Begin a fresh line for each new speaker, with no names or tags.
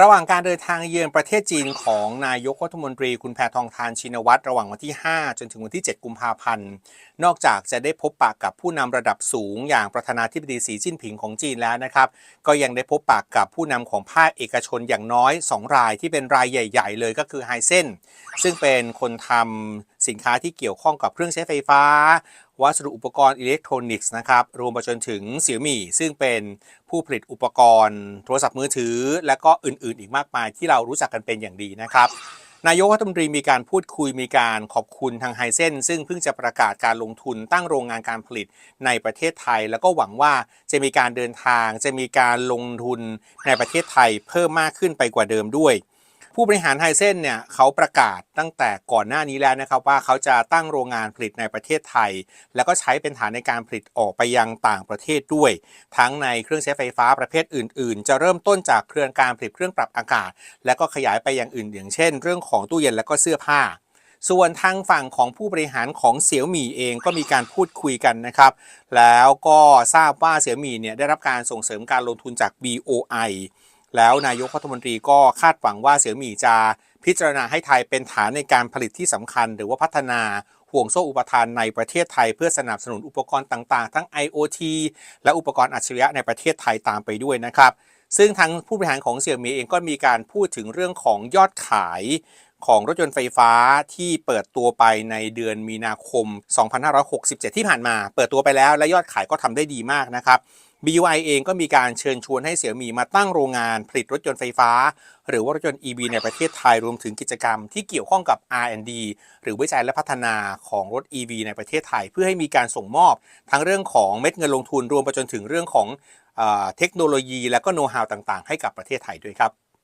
ระหว่างการเดินทางเยือนประเทศจีนของนายกรัฐมนตรีคุณแพทองทานชินวัตรระหว่างวันที่ 5 จนถึงวันที่ 7 กุมภาพันธ์ นอกจากจะได้พบปะกับผู้นำระดับสูง อย่างประธานาธิบดีสีจิ้นผิงของจีนแล้วนะครับ ก็ยังได้พบปะกับผู้นำของภาคเอกชนอย่างน้อย 2 รายที่เป็นรายใหญ่ ๆ เลยก็คือไฮเซนซึ่งเป็นคนทำ สินค้าที่เกี่ยวข้องกับเครื่องใช้ไฟฟ้า วัสดุอุปกรณ์อิเล็กทรอนิกส์นะครับรวมไปจนถึงเสี่ยมี่ซึ่งเป็นผู้ผลิตอุปกรณ์ โทรศัพท์มือถือ และก็อื่นๆ อีกมากมายที่เรารู้จักกันเป็นอย่างดีนะครับนายกรัฐมนตรีมีการพูดคุยมีการขอบคุณทางไฮเซนซึ่งเพิ่งจะประกาศการลงทุนตั้งโรงงานการผลิตในประเทศไทย แล้วก็หวังว่าจะมีการเดินทาง จะมีการลงทุนในประเทศไทยเพิ่มมากขึ้นไปกว่าเดิมด้วย ผู้บริหารไฮเซนเนี่ยเขาประกาศตั้งแต่ก่อนหน้านี้แล้วนะครับว่าเขาจะตั้งโรงงานผลิตในประเทศไทย แล้วก็ใช้เป็นฐานในการผลิตออกไปยังต่างประเทศด้วย ทั้งในเครื่องใช้ไฟฟ้าประเภทอื่น ๆ จะเริ่มต้นจากเครื่องการผลิตเครื่องปรับอากาศ แล้วก็ขยายไปอย่างอื่นอย่างเช่น เรื่องของตู้เย็นและก็เสื้อผ้าส่วนทางฝั่งของผู้บริหารของเสี่ยวหมี่เองก็มีการพูดคุยกันนะครับ แล้วก็ทราบว่าเสี่ยวหมี่เนี่ยได้รับการส่งเสริมการลงทุนจาก BOI แล้วนายกรัฐมนตรีก็คาดหวังว่าเสี่ยวหมี่จะพิจารณาให้ไทยเป็นฐานในการผลิตที่สำคัญ หรือว่าพัฒนาห่วงโซ่อุปทานในประเทศไทย เพื่อสนับสนุนอุปกรณ์ต่างๆ ทั้ง IoT และอุปกรณ์อัจฉริยะในประเทศไทยตามไปด้วยนะครับ ซึ่งทางผู้บริหารของเสี่ยมี่เองก็มีการพูดถึงเรื่องของยอดขายของรถยนต์ไฟฟ้าที่เปิดตัวไปในเดือนมีนาคม 2567 ที่ผ่านมา เปิดตัวไปแล้วและยอดขายก็ทำได้ดีมากนะครับ BUI เองก็มีการเชิญชวนให้เสี่ยมีมาตั้งโรงงานผลิตรถยนต์ไฟฟ้า หรือว่ารถยนต์ EV ในประเทศไทยรวมถึงกิจกรรมที่เกี่ยวข้องกับ R&D หรือวิจัยและพัฒนาของรถ EV ในประเทศไทย เพื่อให้มีการส่งมอบ ทั้งเรื่องของเม็ดเงินลงทุนรวมไปจนถึงเรื่องของเออเทคโนโลยีและก็โน้ตฮาวต่างๆ ให้กับประเทศไทยด้วยครับ